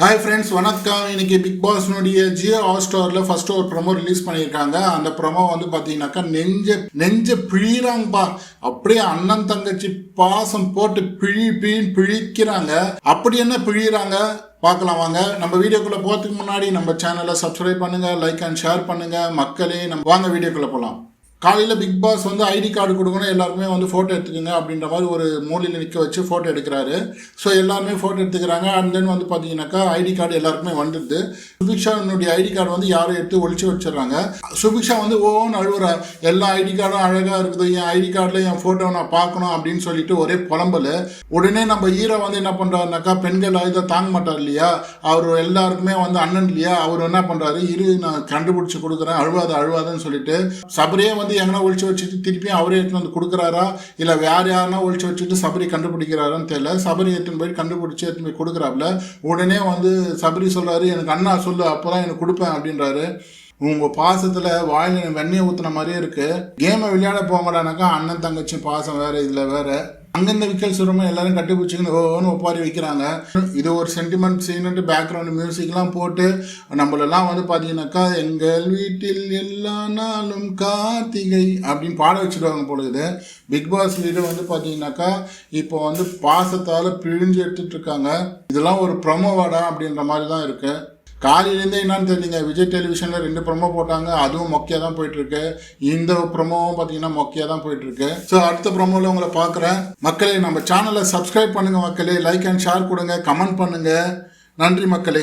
Hi friends வணக்கம். இன்னைக்கு big பாஸ்னுடைய ஜியோ ஹாட் ஸ்டாரில் ஃபர்ஸ்ட் ஒரு ப்ரொமோ ரிலீஸ் பண்ணியிருக்காங்க. அந்த ப்ரொமோ வந்து பார்த்தீங்கன்னாக்கா நெஞ்ச நெஞ்ச பிழிறாங்கப்பா. அப்படியே அண்ணன் தங்கச்சி பாசம் போட்டு பிழி பிழின்னு பிழிக்கிறாங்க. அப்படி என்ன பிழிறாங்க? பார்க்கலாம் வாங்க. நம்ம வீடியோக்குள்ளே போகிறதுக்கு முன்னாடி நம்ம சேனலை சப்ஸ்கிரைப் பண்ணுங்கள் லைக் அண்ட் ஷேர் பண்ணுங்கள் மக்களே நம்ம வாங்க வீடியோக்குள்ளே போகலாம் காலையில் பிக் பாஸ் வந்து ஐடி கார்டு கொடுக்கணும் எல்லாருமே வந்து ஃபோட்டோ எடுத்துக்கோங்க அப்படின்ற மாதிரி ஒரு மூலையில் நிற்க வச்சு ஃபோட்டோ எடுக்கிறாரு. ஸோ எல்லாருமே ஃபோட்டோ எடுத்துக்கிறாங்க. அண்ட் தென் வந்து பார்த்தீங்கன்னாக்கா ஐடி கார்டு எல்லாருக்குமே வந்துடுது. சுபிக்ஷானுடைய ஐடி கார்டு வந்து யாரும் எடுத்து ஒழிச்சு வச்சிடுறாங்க. சுபிக்ஷா வந்து ஓன்னு அழுவுற. எல்லா ஐடி கார்டும் அழகாக இருக்குது. என் ஐடி கார்டில் என் ஃபோட்டோ நான் பார்க்கணும் அப்படின்னு சொல்லிட்டு ஒரே புலம்பல். உடனே நம்ம ஹீரோ வந்து என்ன பண்ணுறாருனாக்கா பெண்கள் இதை தாங்க மாட்டார் இல்லையா? அவர் எல்லாருக்குமே வந்து அண்ணன் இல்லையா? அவர் என்ன பண்ணுறாரு இரு நான் கண்டுபிடிச்சி கொடுக்குறேன். அழுவாத அழுவாதன்னு சொல்லிட்டு சபரியே வந்து எங்கன்னா ஒழிச்சு வச்சுட்டு திருப்பியும் அவரே எடுத்துன்னு வந்து கொடுக்குறாரா? இல்லை வேற யாருன்னா ஒழிச்சு வச்சுட்டு சபரி கண்டுபிடிக்கிறாரான்னு தெரியல. சபரி எடுத்துன்னு போய் கண்டுபிடிச்சி எடுத்துன்னு போய் கொடுக்குறாப்புல உடனே வந்து சபரி சொல்கிறாரு எனக்கு அண்ணா சொல்லு அப்போதான் எனக்கு கொடுப்பேன் அப்படின்றாரு. உங்க பாசத்துல வாயில வெண்ணெய் ஊத்துன மாதிரியே இருக்கு. கேமை விளையாட போங்கடானாக்கா அண்ணன் தங்கச்சி பாசம் வேற இதுல வேற. அங்கந்த விக்கல் சுரமா எல்லாரும் கட்டிப்பிடிச்சிக்கின்னு ஓன்னு ஒப்பாரி வைக்கிறாங்க. இது ஒரு சென்டிமெண்ட் சீனுட்டு பேக்ரவுண்ட் மியூசிக்லாம் போட்டு நம்மளெல்லாம் வந்து பார்த்தீங்கன்னாக்கா எங்கள் வீட்டில் எல்லா நாளும் கார்த்திகை அப்படின்னு பாட வச்சுருவாங்க பொழுது பிக் பாஸ் வீடு வந்து பார்த்தீங்கன்னாக்கா இப்போ வந்து பாசத்தால் பிழிஞ்சு எடுத்துட்டு இருக்காங்க. இதெல்லாம் ஒரு ப்ரொமோவாடா அப்படின்ற மாதிரி தான் இருக்குது காலையிலேருந்தே என்னன்னு தெரியுங்க விஜய் டெலிவிஷனில் ரெண்டு ப்ரொமோ போட்டாங்க. அதுவும் மொக்கையாக தான் போயிட்டுருக்கு. இந்த ப்ரொமோவும் பார்த்தீங்கன்னா மொக்கையாக தான் போயிட்டுருக்கு. ஸோ அடுத்த ப்ரொமோவில் உங்களை பார்க்குறேன். மக்களே நம்ம சேனலை சப்ஸ்கிரைப் பண்ணுங்கள் மக்களே. லைக் அண்ட் ஷேர் கொடுங்க. கமெண்ட் பண்ணுங்கள் நன்றி மக்களே.